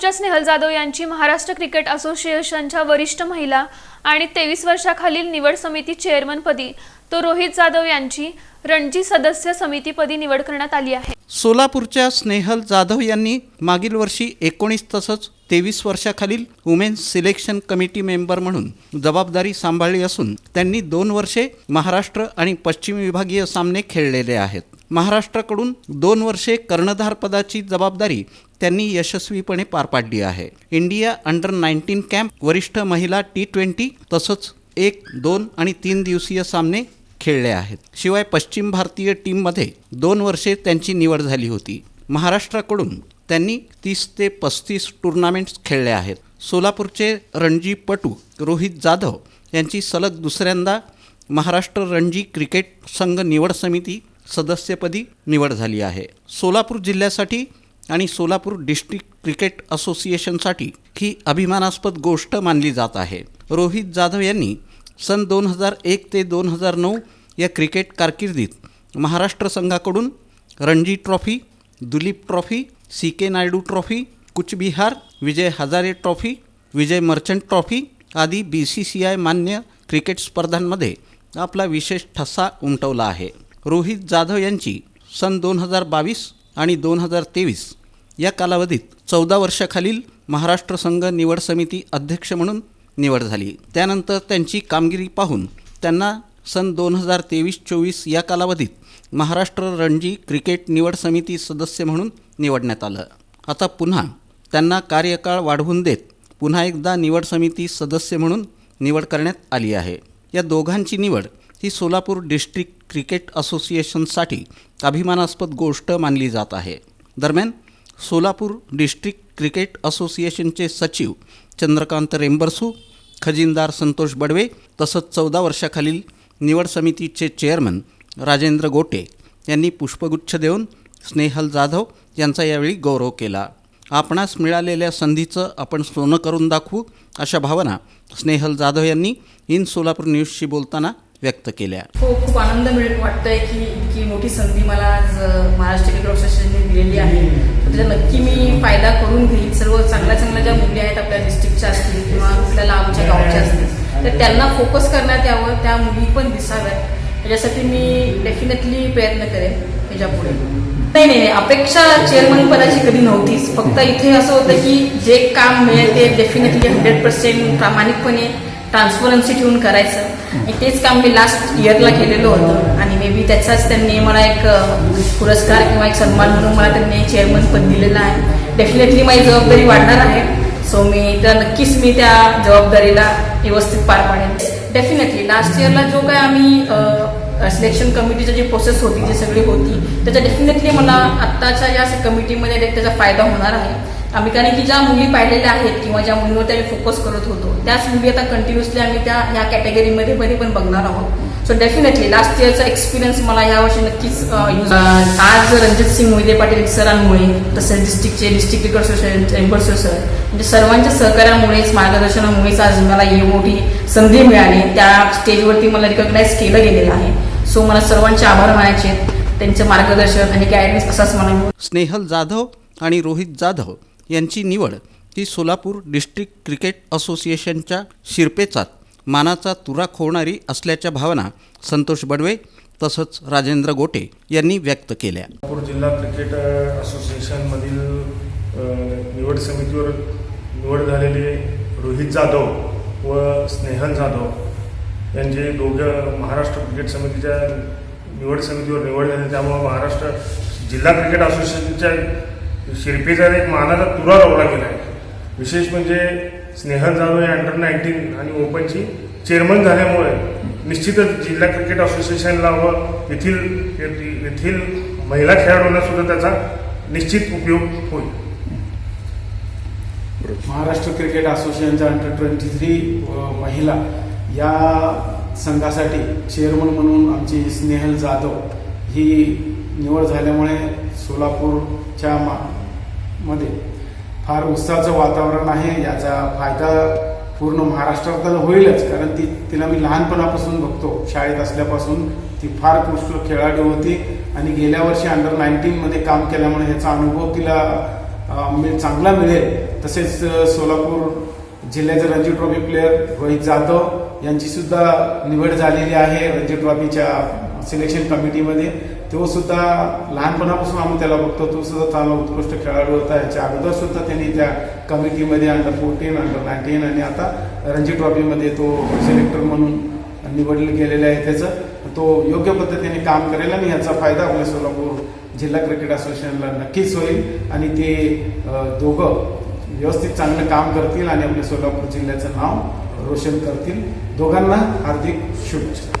सोलापूरच्या स्नेहल जाधव यांची महाराष्ट्र क्रिकेट असोसिएशनच्या वरिष्ठ महिला आणि तेवीस वर्षाखालील निवड समिती चेअरमनपदी तो रोहित जाधव यांची रणजी सदस्य समितीपदी निवड करण्यात आली आहे. सोलापूरच्या स्नेहल जाधव यांनी मागील वर्षी एकोणीस तसंच तेवीस वर्षाखालील वुमेन्स सिलेक्शन कमिटी मेंबर म्हणून जबाबदारी सांभाळली असून त्यांनी दोन वर्षे महाराष्ट्र आणि पश्चिम विभागीय सामने खेळलेले आहेत. महाराष्ट्राकडून दोन वर्षे कर्णधारपदाची जबाबदारी त्यांनी यशस्वीपणे पार पाडली आहे. इंडिया अंडर नाईन्टीन कॅम्प वरिष्ठ महिला टी ट्वेंटी तसंच एक दोन आणि तीन दिवसीय सामने खेळले आहेत. शिवाय पश्चिम भारतीय टीममध्ये दोन वर्षे त्यांची निवड झाली होती. महाराष्ट्राकडून त्यांनी तीस ते पस्तीस टुर्नामेंट्स खेळले आहेत. सोलापूरचे रणजीपटू रोहित जाधव यांची सलग दुसऱ्यांदा महाराष्ट्र रणजी क्रिकेट संघ निवड समिती सदस्यपदी निवड झाली आहे. सोलापूर जिल्ह्यासाठी आणि सोलापूर डिस्ट्रिक्ट क्रिकेट असोसिएशनसाठी ही अभिमानास्पद गोष्ट मानली जात आहे. रोहित जाधव यांनी सन दोन हजार एक ते दोन हजार नऊ या क्रिकेट कारकिर्दीत महाराष्ट्र संघाकडून Ranji trophy Duleep trophy C K Naidu trophy Cooch Behar Vijay Hazare trophy Vijay Merchant trophy आदी बी सी सी आय मान्य क्रिकेट स्पर्धांमध्ये आपला विशेष ठसा उमटवला आहे. रोहित जाधव यांची सन दोन हजार बावीस आणि दोन हजार तेवीस या कालावधीत चौदा वर्षाखालील महाराष्ट्र संघ निवड समिती अध्यक्ष म्हणून निवड झाली. त्यानंतर त्यांची कामगिरी पाहून त्यांना सन दोन हजार तेवीस चोवीस या कालावधीत महाराष्ट्र रणजी क्रिकेट निवड समिती सदस्य म्हणून निवडण्यात आलं. आता पुन्हा त्यांना कार्यकाळ वाढवून देत पुन्हा एकदा निवड समिती सदस्य म्हणून निवड करण्यात आली आहे. या दोघांची निवड ही सोलापूर डिस्ट्रिक्ट क्रिकेट असोसिएशनसाठी अभिमानास्पद गोष्ट मानली जात आहे. दरम्यान सोलापूर डिस्ट्रिक्ट क्रिकेट असोसिएशनचे सचिव चंद्रकांत रेंबरसू खजिनदार संतोष बडवे तसंच चौदा वर्षाखालील निवड समितीचे चेअरमन राजेंद्र गोटे यांनी पुष्पगुच्छ देऊन स्नेहल जाधव यांचा यावेळी गौरव केला. आपणास मिळालेल्या संधीचं आपण सोनं करून दाखवू अशा भावना स्नेहल जाधव यांनी इन सोलापूर न्यूजशी बोलताना व्यक्त केल्या. हो खूप आनंद मिळत वाटतोय की इतकी मोठी संधी मला आज महाराष्ट्र क्रिकेट असोसिएशनने दिलेली आहे. तर त्याचा नक्की मी फायदा करून घेईल. सर्व चांगल्या चांगल्या ज्या मुली आहेत आपल्या डिस्ट्रिक्टच्या असतील किंवा आपल्याला आमच्या गावच्या असतील तर त्यांना फोकस करण्यात यावं त्या मुली पण दिसाव्यात. त्याच्यासाठी मी डेफिनेटली प्रयत्न करेन ह्याच्या पुढे नाही नाही अपेक्षा चेअरमन पदाची कधी नव्हतीच. फक्त इथे असं होतं की जे काम मिळेल ते डेफिनेटली हंड्रेड पर्सेंट प्रामाणिकपणे ट्रान्सपरन्सी ठेवून करायचं. आणि तेच काम मी लास्ट इयरला केलेलं होतं. आणि मे बी त्याचाच त्यांनी मला एक पुरस्कार किंवा एक सन्मान म्हणून मला त्यांनी चेअरमन पद दिलेलं आहे. डेफिनेटली माझी जबाबदारी वाढणार आहे. सो मी तर नक्कीच मी त्या जबाबदारीला व्यवस्थित पार पाडेन. डेफिनेटली लास्ट इयरला जो काय आम्ही सिलेक्शन कमिटीची जी प्रोसेस होती जी सगळी होती त्याचा डेफिनेटली मला आत्ताच्या या कमिटीमध्ये त्याचा फायदा होणार आहे. आम्ही कारण की ज्या मुली पाहिलेल्या आहेत किंवा ज्या मुलीवर आम्ही फोकस करत होतो त्याच मुली आता कंटिन्युअसली आम्ही त्या ह्या कॅटेगरीमध्ये मध्ये पण बघणार आहोत. सो डेफिनेटली लास्ट इयरचा एक्सपिरियन्स मला यावर्षी नक्कीच यूज आज रणजित सिंग मोहिते पाटील सरांमुळे तसेच डिस्ट्रिक्टचे डिस्ट्रिक्ट क्रिकेट असोसिएशन चेंबर सर म्हणजे सर्वांच्या सहकार्यामुळेच मार्गदर्शनामुळेच आज मला ही मोठी संधी मिळाली. त्या स्टेजवरती मला रिकॉग्नाईज केलं गेलेलं आहे. सो मला सर्वांचे आभार मानायचे त्यांचं मार्गदर्शन आणि गायडन्स असाच मला स्नेहल जाधव आणि रोहित जाधव. यांची निवड ही सोलापूर डिस्ट्रिक्ट क्रिकेट असोसिएशनच्या शिरपेचात मानाचा तुरा खोवणारी असल्याच्या भावना संतोष बडवे तसंच राजेंद्र गोटे यांनी व्यक्त केल्या. सोलापूर जिल्हा क्रिकेट असोसिएशनमधील निवड समितीवर निवड झालेले रोहित जाधव व स्नेहल जाधव यांचे दोघं महाराष्ट्र क्रिकेट समितीच्या निवड समितीवर निवड झाली. त्यामुळे महाराष्ट्र जिल्हा क्रिकेट असोसिएशनच्या शिरपेचा एक मानाचा तुरा लावला गेला आहे विशेष म्हणजे स्नेहल जाधव हे अंडर नाईन्टीन आणि ओपनची चेअरमन झाल्यामुळे निश्चितच जिल्हा क्रिकेट असोसिएशनला व येथील येथील महिला खेळाडूंना सुद्धा त्याचा निश्चित उपयोग होईल. महाराष्ट्र क्रिकेट असोसिएशनच्या अंडर ट्वेंटी थ्री महिला या संघासाठी चेअरमन म्हणून आमची स्नेहल जाधव ही निवड झाल्यामुळे सोलापूरच्या मा मध्ये. फार उत्साहाचं वातावरण आहे याचा फायदा पूर्ण महाराष्ट्रात तर होईलच कारण ती तिला मी लहानपणापासून बघतो. शाळेत असल्यापासून ती फार कृष्ण खेळाडू होती आणि गेल्या वर्षी अंडर नाईन्टीनमध्ये काम केल्यामुळे ह्याचा अनुभव तिला मिळ- चांगला मिळेल. तसेच सोलापूर जिल्ह्याचे रणजी ट्रॉफी प्लेअर रोहित जाधव यांची सुद्धा निवड झालेली आहे रणजी ट्रॉफीच्या सिलेक्शन कमिटीमध्ये तो सुद्धा लहानपणापासून आम्ही त्याला बघतो. तो सुद्धा चांगला उत्कृष्ट खेळाडू होता. याच्या अगोदर सुद्धा त्यांनी त्या कमिटीमध्ये अंडर फोर्टीन अंडर नाईन्टीन आणि आता रणजी ट्रॉफीमध्ये तो सिलेक्टर म्हणून निवडले गेलेले आहे त्याचं. तो योग्य पद्धतीने काम करेल आणि याचा फायदा आपल्या सोलापूर जिल्हा क्रिकेट असोसिएशनला नक्कीच होईल आणि ते दोघं व्यवस्थित चांगलं काम करतील आणि आपल्या सोलापूर जिल्ह्याचं नाव रोशन करतील. दोघांना हार्दिक शुभेच्छा.